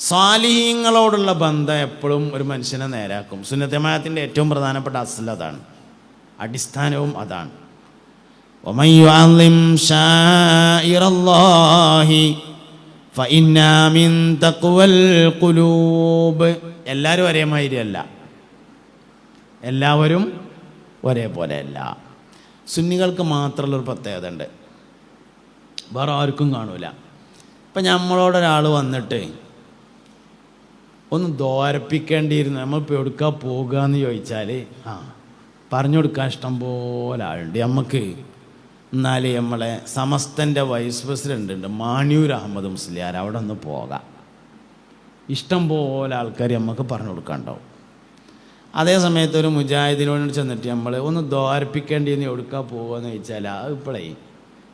സാലിഹീങ്ങളോടുള്ള ബന്ധം എപ്പോഴും ഒരു മനുഷ്യനെ നേരാക്കും. സുന്നത്തമായത്തിന്റെ ഏറ്റവും പ്രധാനപ്പെട്ട അസൽ അതാണ്. അടിസ്ഥാനവും അതാണ്. എല്ലാവരും ഒരേ മാതിരിയല്ല എല്ലാവരും ഒരേപോലെയല്ല. സുന്നികൾക്ക് മാത്രമുള്ളൊരു പ്രത്യേകത ഉണ്ട്. വേറെ ആർക്കും കാണൂല. ഇപ്പം നമ്മളോടൊരാൾ വന്നിട്ട് ഒന്ന് ദോരപ്പിക്കേണ്ടിയിരുന്നു നമ്മളിപ്പോൾ എടുക്കാൻ പോകുക എന്ന് ചോദിച്ചാൽ ആ. പറഞ്ഞു കൊടുക്കാൻ ഇഷ്ടം പോലെ ആളുണ്ട്. നമുക്ക് എന്നാൽ നമ്മളെ സമസ്തന്റെ വൈസ് പ്രസിഡന്റ് ഉണ്ട് മാണിയൂർ അഹമ്മദ് മുസ്ലിയാർ. അവിടെ ഒന്ന് പോകാം. ഇഷ്ടം പോലെ ആൾക്കാർ നമുക്ക് പറഞ്ഞു കൊടുക്കാണ്ടാവും അതേ സമയത്ത് ഒരു മുജാഹിദിനോട് ചെന്നിട്ട് നമ്മൾ ഒന്ന് ദ്വാരപ്പിക്കേണ്ടി എന്ന് എവിടുക്കാൻ പോകുക എന്ന് ചോദിച്ചാൽ അത് ഇപ്പോഴേ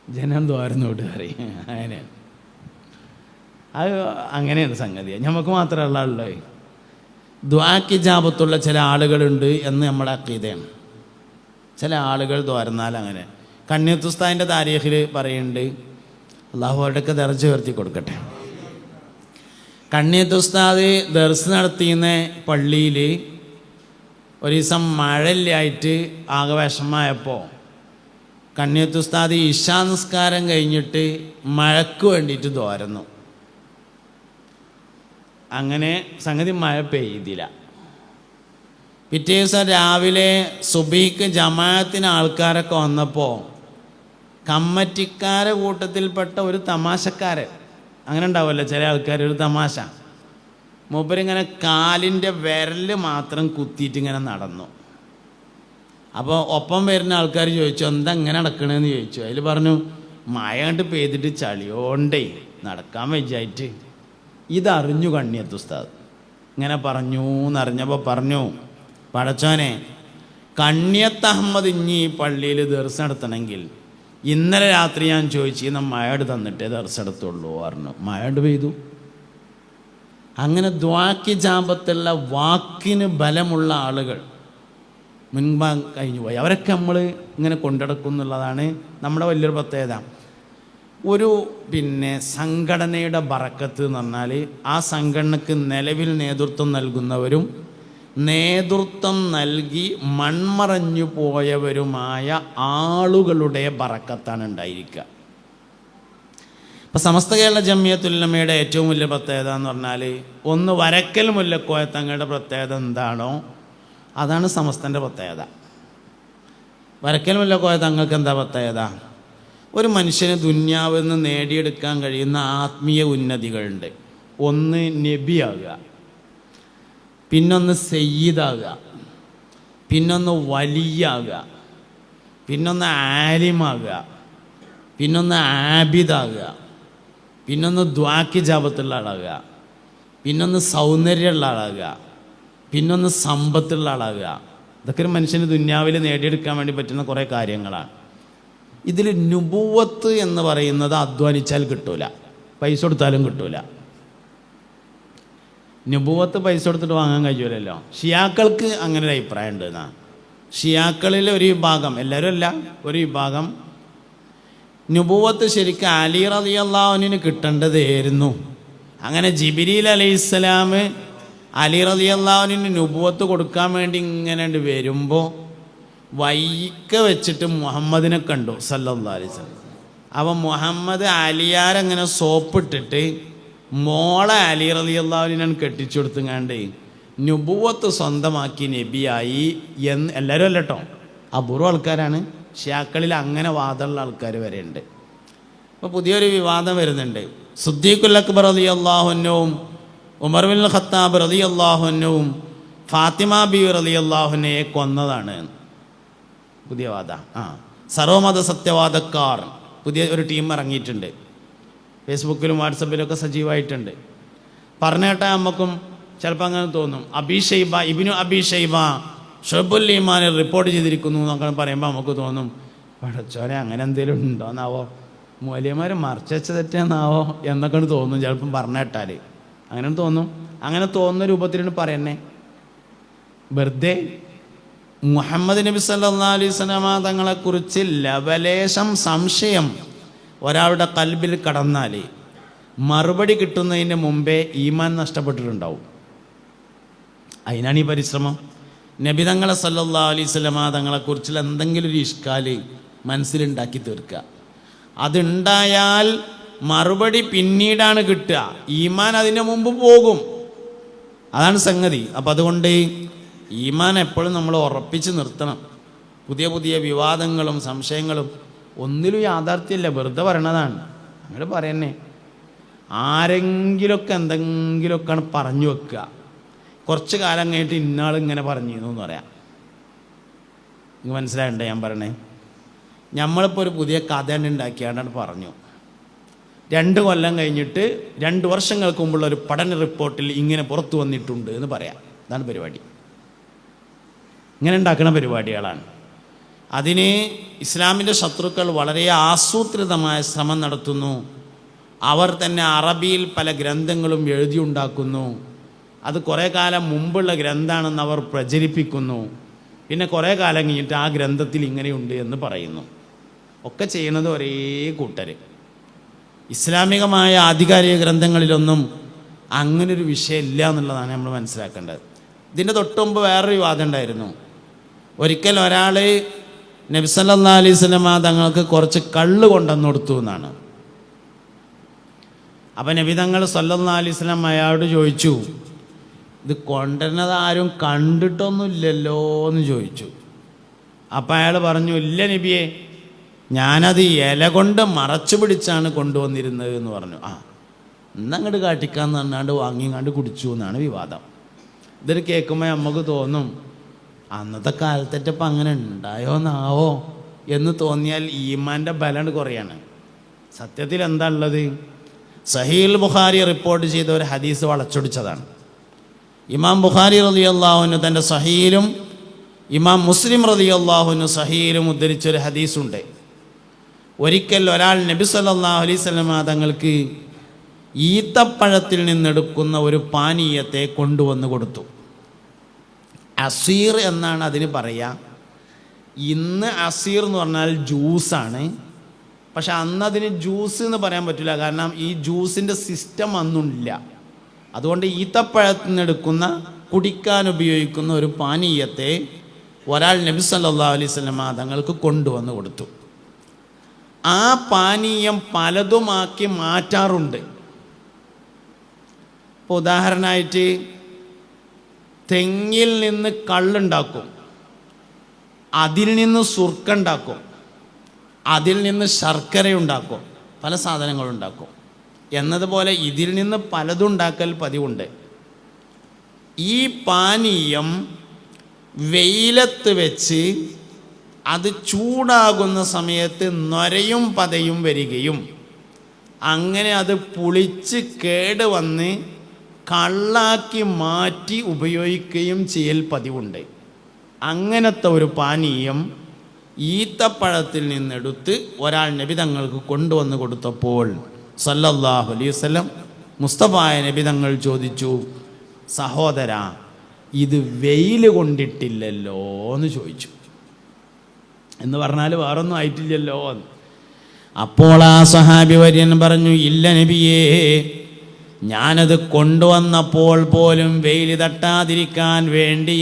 ജനം ദ്വാരം നോട്ട് അറിയാം അങ്ങനെയാണ്. അത് അങ്ങനെയാണ് സംഗതി. നമുക്ക് മാത്രമല്ല ഉള്ളത്. ദ്വാക്ക് ജാപത്തുള്ള ചില ആളുകളുണ്ട് എന്ന് നമ്മുടെ അക്കീതയാണ്. ചില ആളുകൾ ദ്വാരന്നാൽ അങ്ങനെ. കണ്ണിയത്തുസ്താദിന്റെ താരീഖിൽ പറയുന്നുണ്ട് അള്ളാഹു അവിടെയൊക്കെ ദർജ ഉയർത്തി കൊടുക്കട്ടെ. കണ്ണിയത്തുസ്താദ് ദർസ് നടത്തിയുന്ന പള്ളിയിൽ ഒരു ദിവസം മഴയില്ലായിട്ട് ആകെ വിഷമമായപ്പോൾ കണ്ണിയത്തുസ്താദ് ഇഷാനസ്കാരം കഴിഞ്ഞിട്ട് മഴക്ക് വേണ്ടിയിട്ട് ദ്വാരുന്നു. അങ്ങനെ സംഗതി മഴ പെയ്തില്ല. പിറ്റേ ദിവസം രാവിലെ സുബീക്ക് ജമാഅത്തിന് ആൾക്കാരൊക്കെ വന്നപ്പോൾ കമ്മറ്റിക്കാരെ കൂട്ടത്തിൽപ്പെട്ട ഒരു തമാശക്കാരൻ. അങ്ങനെ ഉണ്ടാവുമല്ലോ ചില ആൾക്കാർ ഒരു തമാശ. മൂപ്പരിങ്ങനെ കാലിന്റെ വിരൽ മാത്രം കുത്തിയിട്ട് ഇങ്ങനെ നടന്നു. അപ്പോൾ ഒപ്പം വരുന്ന ആൾക്കാർ ചോദിച്ചു എന്താ ഇങ്ങനെ നടക്കണേന്ന്? ചോദിച്ചു. അതിൽ പറഞ്ഞു മഴ കണ്ട് പെയ്തിട്ട് ചളിയോണ്ടേ നടക്കാൻ വെച്ചായിട്ട് ഇതറിഞ്ഞു കണ്ണിയത്ത് ഉസ്താദ്. ഇങ്ങനെ പറഞ്ഞു എന്നറിഞ്ഞപ്പോൾ പറഞ്ഞു പടച്ചോനെ കണ്ണിയത്ത് അഹമ്മദ് ഇഞ്ഞി പള്ളിയിൽ ദർശനം നടത്തണമെങ്കിൽ ഇന്നലെ രാത്രി ഞാൻ ചോദിച്ചു ഇന്ന് മഴട് തന്നിട്ടേ ദർശനം എടുത്തുള്ളൂ? പറഞ്ഞു. മഴട് പെയ്തു. അങ്ങനെ ദ്വാക്കി ജാമ്പത്തുള്ള വാക്കിന് ബലമുള്ള ആളുകൾ മുൻപ് കഴിഞ്ഞു പോയി. അവരൊക്കെ നമ്മൾ ഇങ്ങനെ കൊണ്ടുനടക്കും എന്നുള്ളതാണ് നമ്മുടെ വലിയൊരു പ്രത്യേകത. ഒരു പിന്നെ സംഘടനയുടെ ബറക്കത്ത് എന്ന് പറഞ്ഞാൽ ആ സംഘടനക്ക് നിലവിൽ നേതൃത്വം നൽകുന്നവരും നേതൃത്വം നൽകി മൺമറഞ്ഞു പോയവരുമായ ആളുകളുടെ ബറക്കത്താണ് ഉണ്ടായിരിക്കുക. ഇപ്പം സമസ്ത കേരള ജമ്മിയത്തുല്ലമ്മയുടെ ഏറ്റവും വലിയ പ്രത്യേകത എന്ന് പറഞ്ഞാൽ ഒന്ന് വരക്കൽ മുല്ലക്കോയ തങ്ങളുടെ പ്രത്യേകത എന്താണോ അതാണ് സമസ്തന്റെ പ്രത്യേകത. വരക്കൽ മുല്ലക്കോയ തങ്ങൾക്ക് എന്താ പ്രത്യേകത? ഒരു മനുഷ്യന് ദുന്യാവിൽ നിന്ന് നേടിയെടുക്കാൻ കഴിയുന്ന ആത്മീയ ഉന്നതികളുണ്ട്. ഒന്ന് നബിയാകുക. പിന്നൊന്ന് സയ്യിദാകുക. പിന്നൊന്ന് വലിയാകുക. പിന്നൊന്ന് ആലിമാകുക. പിന്നൊന്ന് ആബിദാകുക. പിന്നൊന്ന് ദ്വാക്കി ജാപത്തുള്ള ആളാകുക. പിന്നൊന്ന് സൗന്ദര്യമുള്ള ആളാകുക. പിന്നൊന്ന് സമ്പത്തുള്ള ആളാകുക. ഇതൊക്കെ ഒരു മനുഷ്യന് ദുന്യാവിൽ നേടിയെടുക്കാൻ വേണ്ടി പറ്റുന്ന കുറേ കാര്യങ്ങളാണ്. ഇതിൽ നുപൂവത്ത് എന്ന് പറയുന്നത് അധ്വാനിച്ചാൽ കിട്ടൂല. പൈസ കൊടുത്താലും കിട്ടൂല. നുപൂവത്ത് പൈസ കൊടുത്തിട്ട് വാങ്ങാൻ കഴിയൂലല്ലോ. ഷിയാക്കൾക്ക് അങ്ങനെ ഒരു അഭിപ്രായം ഉണ്ട് എന്നാ. ഷിയാക്കളിലെ ഒരു വിഭാഗം എല്ലാവരും അല്ല ഒരു വിഭാഗം. നുപൂവത്ത് ശരിക്കും അലി റതി അള്ളാഹുവിന് കിട്ടേണ്ടതായിരുന്നു അങ്ങനെ ജിബിരിൽ അലൈഹിസ്സലാം അലി റതി അള്ളാഹുവിന് നുപൂവത്ത് കൊടുക്കാൻ വേണ്ടി ഇങ്ങനെ വരുമ്പോൾ വൈക്ക വെച്ചിട്ട് മുഹമ്മദിനെ കണ്ടു സല്ലാസ് അപ്പം മുഹമ്മദ് അലിയാരങ്ങനെ സോപ്പിട്ടിട്ട് മോളെ അലി റലി അള്ളാഹുലിനാണ് കെട്ടിച്ചു കൊടുത്തുങ്ങാണ്ട് നുബുവത്ത് സ്വന്തമാക്കി നബിയായി എന്ന് എല്ലാവരും അല്ല കേട്ടോ അപൂർവ ആൾക്കാരാണ്. ഷിയാക്കളിൽ അങ്ങനെ വാദമുള്ള ആൾക്കാർ വരെ ഉണ്ട്. അപ്പോൾ പുതിയൊരു വിവാദം വരുന്നുണ്ട്. സുദ്ദീഖുൽ അക്ബർ അലി അള്ളാഹുനവും ഉമർ ബിൻ ഖത്താബ് റലി അള്ളാഹുനവും ഫാത്തിമ ബി റലി അള്ളാഹുനയെ കൊന്നതാണ്. പുതിയ വാദ. ആ. സർവമത സത്യവാദക്കാർ. പുതിയ ഒരു ടീം ഇറങ്ങിയിട്ടുണ്ട്. ഫേസ്ബുക്കിലും വാട്സപ്പിലും ഒക്കെ സജീവമായിട്ടുണ്ട്. പറഞ്ഞു കേട്ടാൽ നമുക്കും ചിലപ്പോൾ അങ്ങനെ തോന്നും. അബിഷൈബ ഇബിനു അബിഷൈബ ഷൊബുൽ ഈമാനെ റിപ്പോർട്ട് ചെയ്തിരിക്കുന്നു എന്നൊക്കെ പറയുമ്പോൾ നമുക്ക് തോന്നും പടച്ചോനെ അങ്ങനെ എന്തെങ്കിലും ഉണ്ടോന്നാവോ? മൂല്യന്മാർ മറച്ചു തെറ്റാന്നാവോ? എന്നൊക്കെ തോന്നും ചിലപ്പം പറഞ്ഞു കേട്ടാൽ അങ്ങനെ തോന്നും. അങ്ങനെ തോന്നുന്ന രൂപത്തിലാണ് പറയുന്നത് വെറുതെ മുഹമ്മദ് നബി സല്ലാ അലൈഹി സ്വലാമ തങ്ങളെക്കുറിച്ച് ലവലേശം സംശയം ഒരാളുടെ കൽബിൽ കടന്നാൽ മറുപടി കിട്ടുന്നതിന് മുമ്പേ ഈമാൻ നഷ്ടപ്പെട്ടിട്ടുണ്ടാവും. അതിനാണ് ഈ പരിശ്രമം. നബിതങ്ങളെ സല്ലാ അലൈഹി സ്വലമ തങ്ങളെക്കുറിച്ചുള്ള എന്തെങ്കിലും ഒരു ഇഷ്കാൽ മനസ്സിലുണ്ടാക്കി തീർക്കുക. അതുണ്ടായാൽ മറുപടി പിന്നീടാണ് കിട്ടുക. ഈമാൻ അതിന് മുമ്പ് പോകും. അതാണ് സംഗതി. അപ്പം അതുകൊണ്ട് ഈമാൻ എപ്പോഴും നമ്മൾ ഉറപ്പിച്ച് നിർത്തണം. പുതിയ പുതിയ വിവാദങ്ങളും സംശയങ്ങളും ഒന്നിലും യാഥാർത്ഥ്യമില്ല. വെറുതെ പറയണതാണ്. നിങ്ങൾ പറയുന്നേ. ആരെങ്കിലുമൊക്കെ എന്തെങ്കിലുമൊക്കെയാണ് പറഞ്ഞു വെക്കുക. കുറച്ച് കാലം കഴിഞ്ഞിട്ട് ഇന്നാൾ ഇങ്ങനെ പറഞ്ഞിരുന്നു എന്ന് പറയാം. നിങ്ങൾ മനസ്സിലായണ്ടേ ഞാൻ പറയണേ? നമ്മളിപ്പോൾ ഒരു പുതിയ കഥ ഉണ്ടാക്കിയാണ്ടാണ് പറഞ്ഞു. രണ്ട് കൊല്ലം കഴിഞ്ഞിട്ട് രണ്ട് വർഷങ്ങൾക്ക് മുമ്പുള്ള ഒരു പഠന റിപ്പോർട്ടിൽ ഇങ്ങനെ പുറത്തു വന്നിട്ടുണ്ട് എന്ന് പറയാം. അതാണ് പരിപാടി. ഇങ്ങനെ ഉണ്ടാക്കുന്ന പരിപാടികളാണ്. അതിന് ഇസ്ലാമിന്റെ ശത്രുക്കൾ വളരെ ആസൂത്രിതമായ ശ്രമം നടത്തുന്നു. അവർ തന്നെ അറബിയിൽ പല ഗ്രന്ഥങ്ങളും എഴുതിയുണ്ടാക്കുന്നു അത് കുറേ കാലം മുമ്പുള്ള ഗ്രന്ഥമാണെന്ന് അവർ പ്രചരിപ്പിക്കുന്നു. പിന്നെ കുറേ കാലം കഴിഞ്ഞിട്ട് ആ ഗ്രന്ഥത്തിൽ ഇങ്ങനെയുണ്ട് എന്ന് പറയുന്നു. ഒക്കെ ചെയ്യുന്നത് ഒരേ കൂട്ടർ ഇസ്ലാമികമായ ആധികാരിക ഗ്രന്ഥങ്ങളിലൊന്നും അങ്ങനൊരു വിഷയമില്ല എന്നുള്ളതാണ് നമ്മൾ മനസ്സിലാക്കേണ്ടത്. ഇതിന്റെ തൊട്ടുമുമ്പ് വേറൊരു വിവാദം ഉണ്ടായിരുന്നു. ഒരിക്കൽ ഒരാൾ നബ്സല്ലാ അലൈഹി സ്വലമ തങ്ങൾക്ക് കുറച്ച് കള്ള് കൊണ്ടുവന്ന് കൊടുത്തു എന്നാണ്. അപ്പം നബി തങ്ങൾ സല്ലാ അലൈസ്ലം അയാളോട് ചോദിച്ചു ഇത് കൊണ്ടുവരുന്നത് ആരും കണ്ടിട്ടൊന്നുമില്ലല്ലോ എന്ന് ചോദിച്ചു. അപ്പം അയാൾ പറഞ്ഞു ഇല്ല നബിയെ ഞാനത് ഇല കൊണ്ട് മറച്ചു പിടിച്ചാണ് കൊണ്ടുവന്നിരുന്നത് എന്ന് പറഞ്ഞു. ആ ഇന്നങ്ങോട്ട് കാട്ടിക്കാന്ന് പറഞ്ഞാണ്ട് വാങ്ങിങ്ങാണ്ട് കുടിച്ചു എന്നാണ് വിവാദം. ഇതൊരു കേൾക്കുമ്പോൾ നമുക്ക് തോന്നും അന്നത്തെ കാലത്തേറ്റപ്പം അങ്ങനെ ഉണ്ടായോന്നാവോ എന്ന് തോന്നിയാൽ ഈമാന്റെ ബലം കുറയാണ്. സത്യത്തിൽ എന്താ ഉള്ളത് സഹീൽ ബുഖാരി റിപ്പോർട്ട് ചെയ്ത ഒരു ഹദീസ് വളച്ചൊടിച്ചതാണ്. ഇമാം ബുഖാരി റതി അള്ളാഹുവിന് തന്റെ സഹീലും ഇമാം മുസ്ലിം റതി അള്ളാഹുവിന് സഹീലും ഉദ്ധരിച്ചൊരു ഹദീസുണ്ട്. ഒരിക്കൽ ഒരാൾ നബി സല്ലല്ലാഹു അലൈഹി സ്വലമ തങ്ങൾക്ക് ഈത്തപ്പഴത്തിൽ നിന്നെടുക്കുന്ന ഒരു പാനീയത്തെ കൊണ്ടുവന്ന് കൊടുത്തു. അസീർ എന്നാണ് അതിന് പറയുക ഇന്ന് അസീർ എന്ന് പറഞ്ഞാൽ ജ്യൂസാണ് പക്ഷെ അന്ന് അതിന് ജ്യൂസ് എന്ന് പറയാൻ പറ്റില്ല. കാരണം ഈ ജ്യൂസിന്റെ സിസ്റ്റം അന്നില്ല അതുകൊണ്ട് ഈത്തപ്പഴത്തിൽ നിന്നെടുക്കുന്ന കുടിക്കാൻ ഉപയോഗിക്കുന്ന ഒരു പാനീയത്തെ ഒരാൾ നബി സല്ലാ അലൈഹി സ്വലമ തങ്ങൾക്ക് കൊണ്ടുവന്ന് കൊടുത്തു. ആ പാനീയം പലതുമാക്കി മാറ്റാറുണ്ട്. ഇപ്പോൾ ഉദാഹരണമായിട്ട് തെങ്ങിൽ നിന്ന് കള്ളുണ്ടാക്കും. അതിൽ നിന്ന് സുർക്കുണ്ടാക്കും. അതിൽ നിന്ന് ശർക്കര ഉണ്ടാക്കും പല സാധനങ്ങളുണ്ടാക്കും. എന്നതുപോലെ ഇതിൽ നിന്ന് പലതുണ്ടാക്കൽ പതിവുണ്ട്. ഈ പാനീയം വെയിലത്ത് വെച്ച് അത് ചൂടാകുന്ന സമയത്ത് നൊരയും പതയും വരികയും അങ്ങനെ അത് പുളിച്ച് കേട് വന്ന് കള്ളാക്കി മാറ്റി ഉപയോഗിക്കുകയും ചെയ്യൽ പതിവുണ്ട്. അങ്ങനത്തെ ഒരു പാനീയം ഈത്തപ്പഴത്തിൽ നിന്നെടുത്ത് ഒരാൾ നബി തങ്ങൾക്ക് കൊണ്ടുവന്ന് കൊടുത്തപ്പോൾ സല്ലല്ലാഹു അലൈഹി വസല്ലം മുസ്തഫായ നബി തങ്ങൾ ചോദിച്ചു സഹോദര ഇത് വെയിൽ കൊണ്ടിട്ടില്ലല്ലോ എന്ന് ചോദിച്ചു. എന്ന് പറഞ്ഞാൽ വേറൊന്നും ആയിട്ടില്ലല്ലോ അപ്പോൾ ആ സഹാബി വര്യൻ പറഞ്ഞു ഇല്ല നബിയേ ഞാനത് കൊണ്ടുവന്നപ്പോൾ പോലും വെയിൽ തട്ടാതിരിക്കാൻ വേണ്ടി